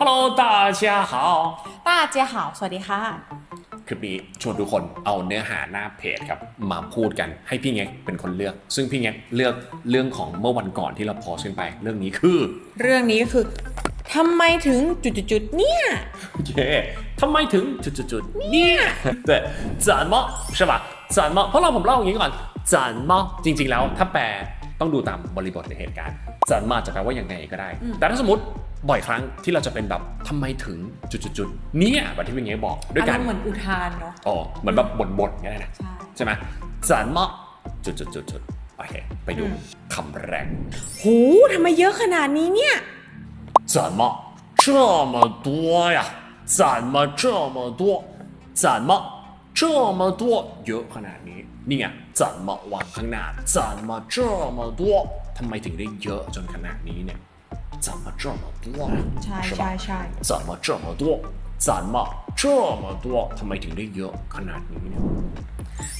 Hello 大家好 ต้าเจียหาวสวัสดีค่ะ คลิปนี้ชวนทุกคนเอาเนื้อหาหน้าเพจครับ มาพูดกันให้พี่เง็กเป็นคนเลือก ซึ่งพี่เง็กเลือกเรื่องของเมื่อวันก่อนที่เราโพสต์ขึ้นไป เรื่องนี้คือ เรื่องนี้ก็คือทำไมถึงจุดๆๆเนี่ย เย่ทำไมถึงจุดๆๆเนี่ย对怎么ใช่ปะ怎么เพราะเราผมเล่าอย่างนี้ก่อน怎么จริง ๆ แล้วถ้าแปลต้องดูตามบริบทในเหตุการณ์怎么จะแปลว่ายังไงก็ได้ แต่ถ้าสมมติ บ่อยครั้งที่เราจะเป็นแบบทำไมถึงจุดๆๆเนี่ยแบบที่พี่เง็กบอกด้วย อา การ รมณ์เหมือนอุทานเนาะ อ๋อเหมือนแบบบ่นๆก็ได้นะ ใช่ ใช่ไหม怎么จุดจุดจุดจุดโอเค ไปดู อืม คำแรก หูทำไมเยอะขนาดนี้เนี่ย 怎么这么多呀怎么这么多怎么这么多เยอะขนาดนี้นี่ไง怎么วางข้างหน้า怎么这么多ทำไมถึงได้เยอะจนขนาดนี้เนี่ย 怎么这么多 ใช่ 是吧 ใช่ใช่ 怎么这么多怎么这么多ทำไมถึงได้เยอะขนาดนี้เนี่ย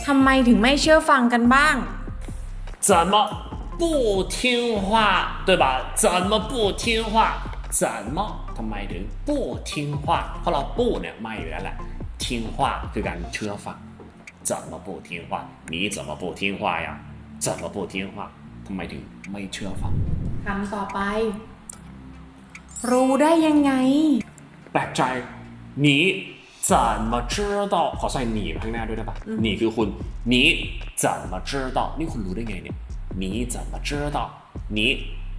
ทำไมถึงไม่เชื่อฟังกันบ้าง 怎么不听话，对吧？怎么不听话？怎么ทำไมถึง不听话เพราะเรา不เนี่ยไม่อยู่แล้วแหละ听话คือการเชื่อฟัง怎么不听话你怎么不听话呀怎么不听话ทำไมถึงไม่เชื่อฟัง คำต่อไป รู้ได้ยังไง แปลกใจ你怎么知道ขอใส่หนีข้างหน้าด้วยได้ปะหนีคือคุณ你怎么知道นี่คุณรู้ได้ไงเนี่ย你怎么知道你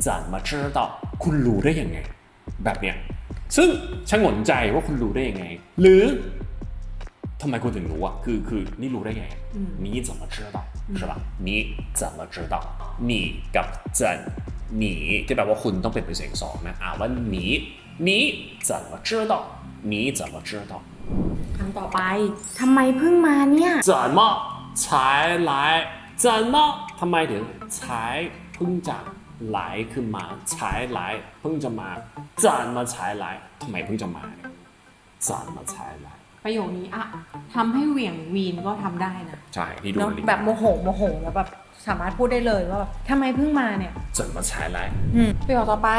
怎么知道คุณรู้ได้ยังไง แบบเนี้ยซึ่งช่างหงนใจว่าคุณรู้ได้ยังไง หรือทำไมคุณถึงรู้อ่ะคือคือนี่รู้ได้ไง你怎么知道是吧你怎么知道你กับ怎 你ที่แปลว่าคุณต้องเป็นเป็นเสียงสองนะอ่านว่า你你怎么知道你怎么知道 คำต่อไป ทำไมเพิ่งมาเนี่ย 怎么才来怎么ทำไมถึง才เพิ่งจะ来คือมา才来เพิ่งจะมา怎么才来ทำไมเพิ่งจะมาเนี่ย怎么才来 ประโยคนี้อะทำให้เหวี่ยงวีนก็ทำได้นะ ใช่ที่ดู เนาะ ลิงก์ แบบโมโหโมโหแล้วแบบ สามารถพูดได้เลยว่าแบบทำไมเพิ่งมาเนี่ย 怎么才来 อืมประโยคต่อไป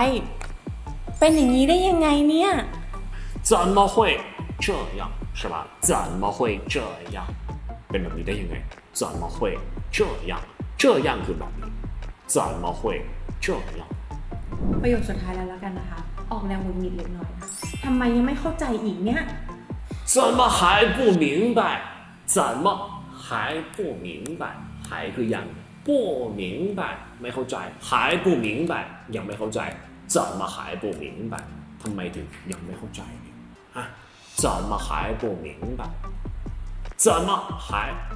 เป็นอย่างนี้ได้ยังไงเนี่ย 怎么会这样是吧怎么会这样เป็นแบบนี้ได้ยังไง怎么会这样这样คือแบบนี้怎么会这样 ประโยคสุดท้ายแล้วแล้วกันนะคะ ออกแนวหงุดหงิดเล็กน้อยนะทำไมยังไม่เข้าใจอีกเนี่ย 怎么还不明白？怎么还不明白？还คือยัง 不明白ไม่เข้าใจ还不明白ยังไม่เข้าใจ怎么还不明白ทำไมถึงยังไม่เข้าใจเนี่ยฮะ怎么还不明白怎么还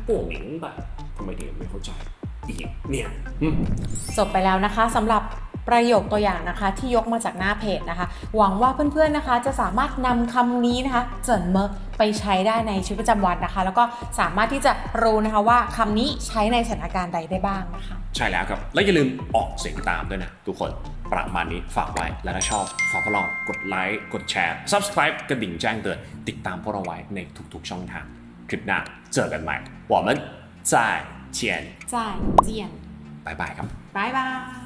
不明白ทำไมถึงยังไม่เข้าใจอีกเนี่ยอืม จบไปแล้วนะคะสำหรับ ประโยคตัวอย่างนะคะที่ยกมาจากหน้าเพจนะคะ หวังว่าเพื่อนๆนะคะ จะสามารถนำคำนี้นะคะเจินเมอไปใช้ได้ในชีวิตประจำวันนะคะ แล้วก็สามารถที่จะรู้นะคะว่าคำนี้ใช้ในสถานการณ์ใดได้บ้างนะคะ ใช่แล้วครับ และอย่าลืมออกเสียงตามด้วยนะ ทุกคนประมาณนี้ฝากไว้ และถ้าชอบ ฝากพวกเรากดไลค์กดแชร์ subscribe กระดิ่งแจ้งเตือนติดตามพวกเราไว้ในทุกๆช่องทาง คลิปหน้าเจอกันใหม่我们再见จ่ายเจียน บ๊ายบายครับ บายบาย